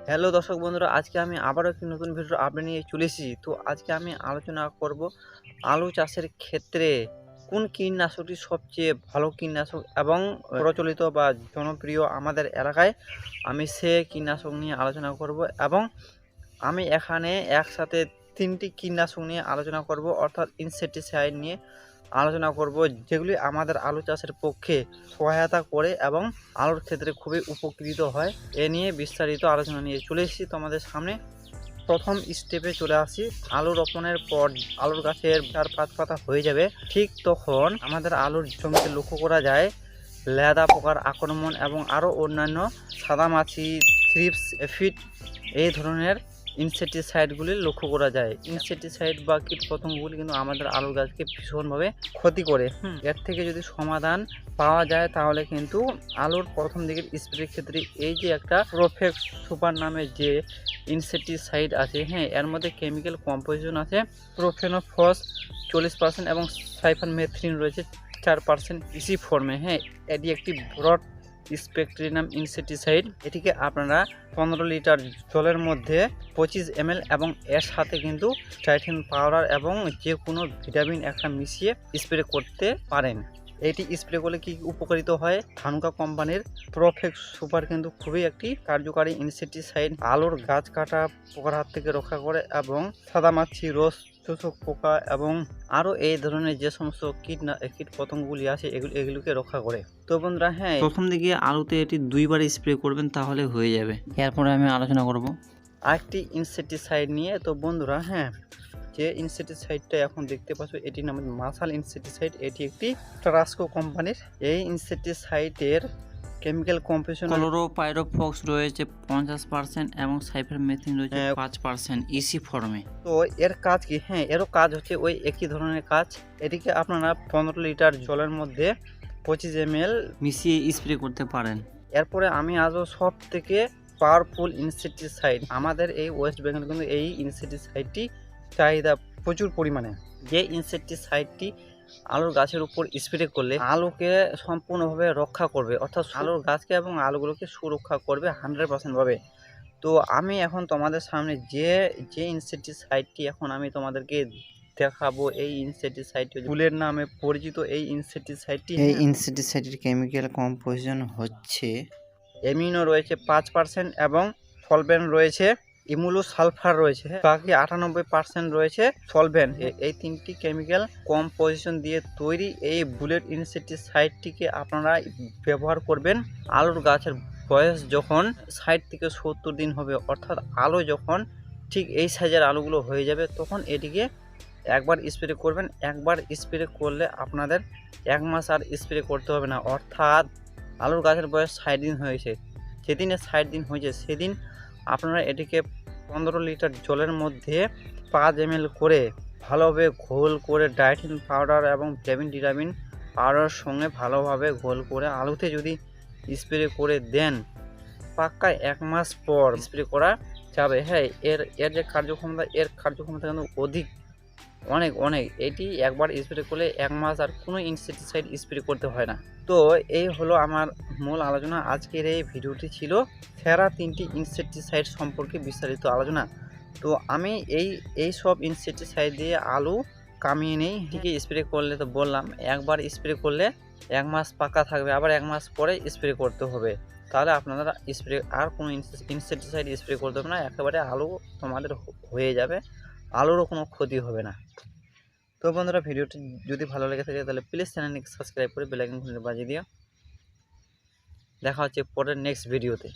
Hello দর্শক বন্ধুরা, আজকে আমি আবারও একটি নতুন ভিডিও আপডেট নিয়ে চলে এসেছি। তো আজকে আমি আলোচনা করব আলু চাষের ক্ষেত্রে কোন কীটনাশকটি সবচেয়ে ভালো কীটনাশক এবং প্রচলিত বা জনপ্রিয় আমাদের এলাকায়। আমি সে কীটনাশক নিয়ে আলোচনা করব এবং আমি এখানে একসাথে তিনটি কীটনাশক নিয়ে আলোচনা করব, অর্থাৎ ইনসেকটিসাইড নিয়ে। আলোচনা করব যেগুলি আমাদের আলু চাষের পক্ষে সহায়তা করে এবং আলুর ক্ষেত্রে খুবই উপকৃত হয়। এ নিয়ে বিস্তারিত আলোচনা নিয়ে চলে এসেছি তোমাদের সামনে। প্রথম স্টেপে চলে আসি। আলু রোপণের পর আলুর গাছের চার পাঁচ পাতা হয়ে যাবে। ঠিক তখন আমাদের আলুর জমিতে লক্ষ্য করা যায়, লেদা পোকার আক্রমণ এবং আরও অন্যান্য সাদামাছি থ্রিপস এফিড এই ধরনের ইনসেকটিসাইডগুলি লক্ষ্য করা যায়। ইনসেকটিসাইড বা কীটপতঙ্গগুলি কিন্তু আমাদের আলুর গাছকে ভীষণভাবে ক্ষতি করে। এর থেকে যদি সমাধান পাওয়া যায় তাহলে কিন্তু আলুর প্রথম দিকের স্প্রের ক্ষেত্রে এই যে একটা প্রোফেক্ট সুপার নামে যে ইনসেকটিসাইড আছে হ্যাঁ এর মধ্যে কেমিক্যাল কম্পোজিশন আছে প্রোফেনোফস চল্লিশ পার্সেন্ট এবং সাইফান মেথ্রিন রয়েছে চার পার্সেন্ট ইসি ফর্মে হ্যাঁ এটি একটি ব্রড স্পেকট্রিনাম ইনসেটিসাইড এটিকে আপনারা পনেরো লিটার জলের মধ্যে পঁচিশ এমএল এবং এর সাথে কিন্তু টাইটেন পাউডার এবং যে কোনো ভিটামিন একটা মিশিয়ে স্প্রে করতে পারেন। এটি স্প্রে করলে কি উপকারিত হয়? ধানুকা কোম্পানির প্রফেক্ট সুপার কিন্তু খুবই একটি কার্যকারী ইনসেকটিসাইড। আলুর গাছ কাটা, পোকার হাত থেকে রক্ষা করে এবং সাদামাছি রোজ চোষক পোকা এবং আরও এই ধরনের যে সমস্ত কীট না কীট পতঙ্গগুলি আছে এগুলো এগুলোকে রক্ষা করে। তো বন্ধুরা হ্যাঁ প্রথম দিকে আলুতে এটি দুইবার স্প্রে করবেন তাহলে হয়ে যাবে। এরপরে আমি আলোচনা করব। আরেকটি ইনসেকটিসাইড নিয়ে তো বন্ধুরা হ্যাঁ যে ইনসেকটিসাইডটা এখন দেখতে পাচ্ছ এটি নাম মাসাল ইনসেকটিসাইড এটি একটি ট্রাস্কো কোম্পানির এই ইনসেকটিসাইডের কেমিক্যাল কম্পোজিশন ক্লোরো পাইরোফক্স রয়েছে পঞ্চাশ পার্সেন্ট এবং সাইফার মেথিন রয়েছে হ্যাঁ। পাঁচ পার্সেন্ট ইসি ফর্মে তো এর কাজ কি? হ্যাঁ এরও কাজ হচ্ছে ওই একই ধরনের কাজ। এটিকে আপনারা পনেরো লিটার জলের মধ্যে পঁচিশ এম মিশিয়ে স্প্রে করতে পারেন। এরপরে আমি আসব সব থেকে পাওয়ারফুল ইনসেকটিসাইড আমাদের এই ওয়েস্ট বেঙ্গল কিন্তু এই ইনসেকটিসাইডটি চাহিদা প্রচুর পরিমাণে। যে ইনসেকটিসাইডটি আলুর গাছের উপর স্প্রে করলে আলুকে সম্পূর্ণভাবে রক্ষা করবে। অর্থাৎ আলুর গাছকে এবং আলুগুলোকে সুরক্ষা করবে হান্ড্রেড পার্সেন্টভাবে তো আমি এখন তোমাদের সামনে যে যে ইনসেকটিসাইডটি এখন আমি তোমাদেরকে দেখাবো এই ইনসেকটিসাইডটি ফুলের নামে পরিচিত এই ইনসেকটিসাইডটি এই ইনসেক্টিসাইডের কেমিক্যাল কম্পোজিশন হচ্ছে এমিনো রয়েছে পাঁচ পার্সেন্ট এবং সলভেন্ট রয়েছে ইমুলো সালফার রয়েছে হ্যাঁ। বাকি আটানব্বই পার্সেন্ট রয়েছে সলভেন্ট এই তিনটি কেমিক্যাল কম পজিশন দিয়ে তৈরি এই বুলেট ইনসেকটিসাইডটিকে আপনারা ব্যবহার করবেন। আলুর গাছের বয়স যখন ষাট থেকে সত্তর দিন হবে, অর্থাৎ আলু যখন ঠিক এই সাইজের আলুগুলো হয়ে যাবে, তখন এটিকে একবার স্প্রে করবেন। একবার স্প্রে করলে আপনাদের এক মাস আর স্প্রে করতে হবে না। অর্থাৎ আলুর গাছের বয়স ষাট দিন হয়েছে। যেদিনে ষাট দিন হয়েছে, সেদিন আপনারা এটিকে পনেরো লিটার জলের মধ্যে পাঁচ এম করে ভালোভাবে ঘোল করে ডায়েটিন পাউডার এবং ভিটামিন ভিটামিন পাউডার সঙ্গে ভালোভাবে ঘোল করে আলুতে যদি স্প্রে করে দেন, পাক্কায় এক মাস পর স্প্রে করা যাবে। হ্যাঁ এর এর যে কার্যক্ষমতা, এর কার্যক্ষমতা কিন্তু অধিক। অনেক অনেক। এটি একবার স্প্রে করলে এক মাস আর কোনো ইনসেকটিসাইড স্প্রে করতে হয় না। তো এই হলো আমার মূল আলোচনা। আজকের এই ভিডিওটি ছিল সেরা তিনটি ইনসেকটিসাইড সম্পর্কে বিস্তারিত আলোচনা। তো আমি এই এই সব ইনসেকটিসাইড দিয়ে আলু কামিয়ে নেই। ঠিকই স্প্রে করলে তো বললাম, একবার স্প্রে করলে এক মাস পাকা থাকবে, আবার এক মাস পরে স্প্রে করতে হবে। তাহলে আপনারা স্প্রে আর কোনো ইনসেকটিসাইড স্প্রে করতে হবে না। একেবারে আলু তোমাদের হয়ে যাবে। আলুরও কোনো ক্ষতি হবে না। তো বন্ধুরা, ভিডিওটি যদি ভালো লেগে থাকে তাহলে প্লিজ চ্যানেলটিকে সাবস্ক্রাইব করে বেলাইকন বাজিয়ে দিও। দেখা হচ্ছে পরের নেক্সট ভিডিওতে